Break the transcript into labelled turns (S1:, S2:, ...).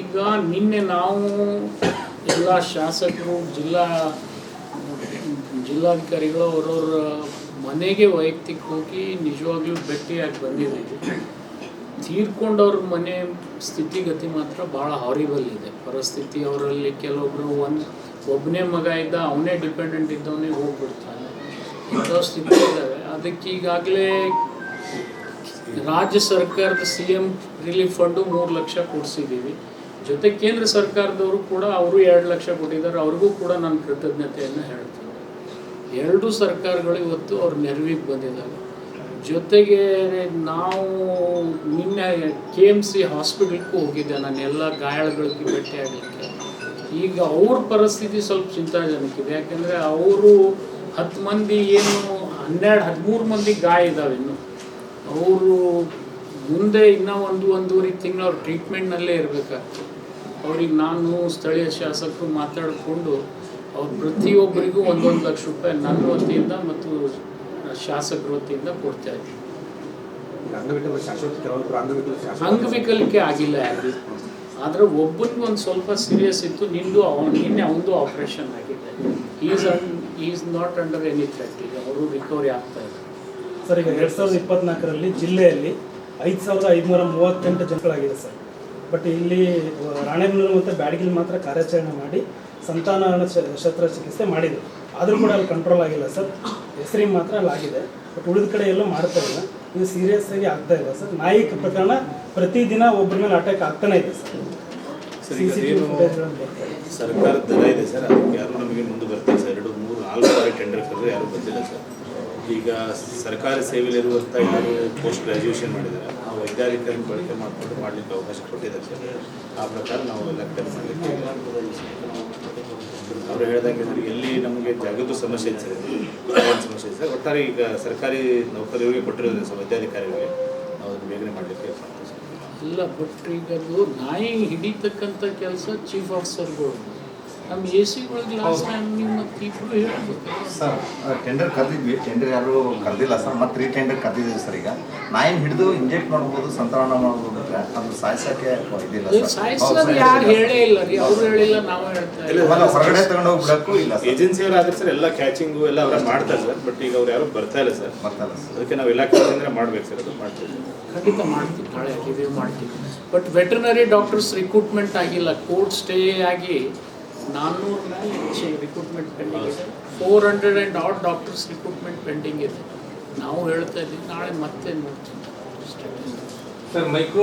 S1: ಈಗ ನಿನ್ನೆ ನಾವು ಎಲ್ಲ ಶಾಸಕರು, ಜಿಲ್ಲಾ ಜಿಲ್ಲಾಧಿಕಾರಿಗಳು ಅವರವ್ರ ಮನೆಗೆ ವೈಯಕ್ತಿಕ ಹೋಗಿ ನಿಜವಾಗ್ಲೂ ಭೇಟಿಯಾಗಿ ಬಂದಿದೆ. ತೀರ್ಕೊಂಡವ್ರ ಮನೆ ಸ್ಥಿತಿಗತಿ ಮಾತ್ರ ಭಾಳ ಹಾರಿಬಲ್ ಇದೆ. ಪರಿಸ್ಥಿತಿ ಅವರಲ್ಲಿ ಕೆಲವೊಬ್ರು ಒಂದು ಒಬ್ಬನೇ ಮಗ ಇದ್ದ ಅವನೇ ಡಿಪೆಂಡೆಂಟ್ ಇದ್ದವನೇ ಹೋಗ್ಬಿಡ್ತಾನೆ. ಇಂಥ ಸ್ಥಿತಿ ಇದ್ದಾವೆ ಅದಕ್ಕೆ ಈಗಾಗಲೇ ರಾಜ್ಯ ಸರ್ಕಾರದ ಸಿ ಎಂ ರಿಲೀಫ್ ಫಂಡು ಮೂರು ಲಕ್ಷ ಕೊಡಿಸಿದ್ದೀವಿ. ಜೊತೆ ಕೇಂದ್ರ ಸರ್ಕಾರದವರು ಕೂಡ ಅವರು ಎರಡು ಲಕ್ಷ ಕೊಟ್ಟಿದ್ದಾರೆ. ಅವ್ರಿಗೂ ಕೂಡ ನಾನು ಕೃತಜ್ಞತೆಯನ್ನು ಹೇಳ್ತೀನಿ. ಎರಡೂ ಸರ್ಕಾರಗಳು ಇವತ್ತು ಅವ್ರ ನೆರವಿಗೆ ಬಂದಿದ್ದಾರೆ ಜೊತೆಗೆ ನಾವು ನಿನ್ನೆ ಕೆ ಎಂ ಸಿ ಹಾಸ್ಪಿಟಲ್ಗೂ ಹೋಗಿದ್ದೆ ನಾನು, ಎಲ್ಲ ಗಾಯಾಳುಗಳಿಗೆ ಭೇಟಿ ಆಗಲಿಕ್ಕೆ. ಈಗ ಅವ್ರ ಪರಿಸ್ಥಿತಿ ಸ್ವಲ್ಪ ಚಿಂತಾಜನಕಿದೆ. ಯಾಕೆಂದರೆ ಅವರು ಹತ್ತು ಮಂದಿ ಏನು ಹನ್ನೆರಡು ಹದಿಮೂರು ಮಂದಿ ಗಾಯ ಇದ್ದಾವೆ ಇನ್ನು. ಅವರು ಮುಂದೆ ಇನ್ನೂ ಒಂದು ಒಂದೂವರೆ ತಿಂಗಳು ಅವ್ರ ಟ್ರೀಟ್ಮೆಂಟ್ನಲ್ಲೇ ಇರಬೇಕಾಗ್ತದೆ. ಅವ್ರಿಗೆ ನಾನು ಸ್ಥಳೀಯ ಶಾಸಕರು ಮಾತಾಡಿಕೊಂಡು ಅವ್ರು ಪ್ರತಿಯೊಬ್ಬರಿಗೂ ಒಂದೊಂದು ಲಕ್ಷ ರೂಪಾಯಿ ನನ್ನ ವತಿಯಿಂದ ಮತ್ತು ಶಾಸಕರ ವತಿಯಿಂದ ಕೊಡ್ತಾ
S2: ಇದ್ದೀನಿ
S1: ಅಂಗವಿಕಲಿಕೆ ಆಗಿಲ್ಲ ಯಾರು ಆದರೆ ಒಬ್ಬನಿಗೆ ಒಂದು ಸ್ವಲ್ಪ ಸೀರಿಯಸ್ ಇತ್ತು ನಿಂದು ಅವನು ನಿನ್ನೆ ಅವನದು ಆಪ್ರೇಷನ್ ಆಗಿದೆ. Is uh is not under any threat ಈಗ ಅವರು ರಿಕವರಿ ಆಗ್ತಾ ಇದೆ
S3: ಸರ್ ಈಗ ಎರಡು ಸಾವಿರದ ಇಪ್ಪತ್ನಾಲ್ಕರಲ್ಲಿ ಜಿಲ್ಲೆಯಲ್ಲಿ ಐದು ಸಾವಿರದ ಐದುನೂರ ಮೂವತ್ತೆಂಟು ಜನಗಳಾಗಿದೆ ಸರ್. ಬಟ್ ಇಲ್ಲಿ ರಾಣೆಬೆನ್ನೂರು ಮತ್ತು ಬ್ಯಾಡಗಿಲ್ ಮಾತ್ರ ಕಾರ್ಯಾಚರಣೆ ಮಾಡಿ ಸಂತಾನಹರಣ ಶಸ್ತ್ರಚಿಕಿತ್ಸೆ ಮಾಡಿದ್ರು ಆದರೂ ಕೂಡ ಅಲ್ಲಿ ಕಂಟ್ರೋಲ್ ಆಗಿಲ್ಲ ಸರ್. ಹೆಸರಿಗೆ ಮಾತ್ರ ಅಲ್ಲಿ ಆಗಿದೆ. ಬಟ್ ಉಳಿದ ಕಡೆ ಎಲ್ಲೂ ಮಾಡ್ತಾ ಇಲ್ಲ. ಇದು ಸೀರಿಯಸ್ ಆಗಿ ಆಗ್ತಾ ಇಲ್ಲ ಸರ್. ನಾಯಿ ಪ್ರಕರಣ ಪ್ರತಿದಿನ ಒಬ್ಬರ ಮೇಲೆ ಅಟ್ಯಾಕ್ ಆಗ್ತಾನೆ ಇದೆ ಸರ್.
S4: ಸರ್ಕಾರದ ಇದೆ ಸರ್. ಅದಕ್ಕೆ ಯಾರು ನಮಗೆ ಮುಂದೆ ಬರ್ತಾರೆ ಸರ್. ಎರಡು ಮೂರು ನಾಲ್ಕು ಟೆಂಡರ್ ಕರೆದ್ರೆ ಯಾರು ಬಂದಿಲ್ಲ ಸರ್. ಈಗ ಸರ್ಕಾರಿ ಸೇವೆಯಲ್ಲಿರುವಂಥ ಎಲ್ಲರೂ ಪೋಸ್ಟ್ ಗ್ರಾಜುಯೇಷನ್ ಮಾಡಿದ್ದಾರೆ. ಆ ವೈದ್ಯಾಧಿಕಾರಿ ಬಳಕೆ ಮಾಡಿಕೊಂಡು ಮಾಡಲಿಕ್ಕೆ ಅವಕಾಶ ಕೊಟ್ಟಿದ್ದಾರೆ. ಆ ಪ್ರಕಾರ ನಾವು ಎಲ್ಲ ಮಾಡಲಿಕ್ಕೆ ಅವರು ಹೇಳ್ದಂಗೆ ಸರ್, ಎಲ್ಲಿ ನಮಗೆ ಜಾಗೃತ ಸಮಸ್ಯೆ ಇದೆ ಸರ್ ಸಮಸ್ಯೆ ಇದೆ ಸರ್, ಒಟ್ಟಾರೆ ಈಗ ಸರ್ಕಾರಿ ನೌಕರಿಗಳಿಗೆ ಕೊಟ್ಟಿರೋದ್ರೆ ಸರ್, ವೈದ್ಯಾಧಿಕಾರಿಗಳಿಗೆ ನಾವು ಅದನ್ನು ಬೇಗನೆ ಮಾಡಲಿಕ್ಕೆ
S1: ಎಲ್ಲ ಬಟ್ ಈಗ ನಾಯಿ ಹಿಡಿತಕ್ಕಂಥ ಕೆಲಸ ಚೀಫ್ ಆಫೀಸರ್ಗಳು ನಮ್ಮ ಎ ಸಿಗಳಿಗೆ ಲಾಸ್ಟ್ ಟೈಮ್ ನಿಮ್ಮ ಹೇಳ್ಬೇಕು
S5: ಸರ್ ಟೆಂಡರ್ ಕರೆದಿದ್ವಿ. ಟೆಂಡರ್ ಯಾರು ಕರೆದಿಲ್ಲ ಸರ್ ಮತ್ತೆ ರೀ ಟೆಂಡರ್ ಕರೆದಿದ್ದೀವಿ ಸರ್ ಈಗ. ನಾಯಿನ ಹಿಡಿದು ಇಂಜೆಕ್ಟ್ ಮಾಡ್ಬೋದು ಸಂತಾನ ಮಾಡ್ಬೋದು ಅಂದ್ರೆ ಅದು ಸಾಯಿಸೋಕ್ಕೆ ಇದಿಲ್ಲ
S1: ಸಾಯಿಸೋದು ಯಾರು ಹೇಳೇ ಇಲ್ಲ ರೀ. ಅವ್ರು ಹೇಳಿಲ್ಲ ನಾವು ಹೇಳ್ತಾ ಇಲ್ಲ
S5: ಹೊರಗಡೆ ತಗೊಂಡು ಹೋಗ್ಬಿಡಕ್ಕೂ ಇಲ್ಲ
S4: ಏಜೆನ್ಸಿಯವರು ಆದ್ರೆ ಸರ್ ಎಲ್ಲ ಕ್ಯಾಚಿಂಗು ಎಲ್ಲ ಅವ್ರು ಮಾಡ್ತಾರೆ ಸರ್ ಬಟ್ ಈಗ ಅವ್ರು ಯಾರು ಬರ್ತಾ ಇಲ್ಲ ಸರ್
S5: ಬರ್ತಾ ಸರ್
S4: ಅದಕ್ಕೆ ನಾವು ಇಲಾಖೆಯಿಂದ ಮಾಡ್ಬೇಕು ಸರ್ ಅದು ಮಾಡ್ತೀವಿ
S1: ಖಂಡಿತ ಮಾಡ್ತೀವಿ ನಾಳೆ ರಿವ್ಯೂ ಮಾಡ್ತೀವಿ. ಬಟ್ ವೆಟರ್ನರಿ ಡಾಕ್ಟರ್ಸ್ ರಿಕ್ರೂಟ್ಮೆಂಟ್ ಆಗಿಲ್ಲ. ಕೋರ್ಟ್ ಸ್ಟೇ ಆಗಿ ನಾನ್ನೂರು ಮೇಲೆ ಹೆಚ್ಚು ರಿಕ್ರೂಟ್ಮೆಂಟ್ ಪೆಂಡಿಂಗ್ ಇದೆ. Four hundred and all doctors recruitment pending ಇದೆ. ನಾವು ಹೇಳ್ತಾ ಇದ್ದೀವಿ, ನಾಳೆ ಮತ್ತೆ ನೋಡ್ತೀವಿ.
S2: Sir, micro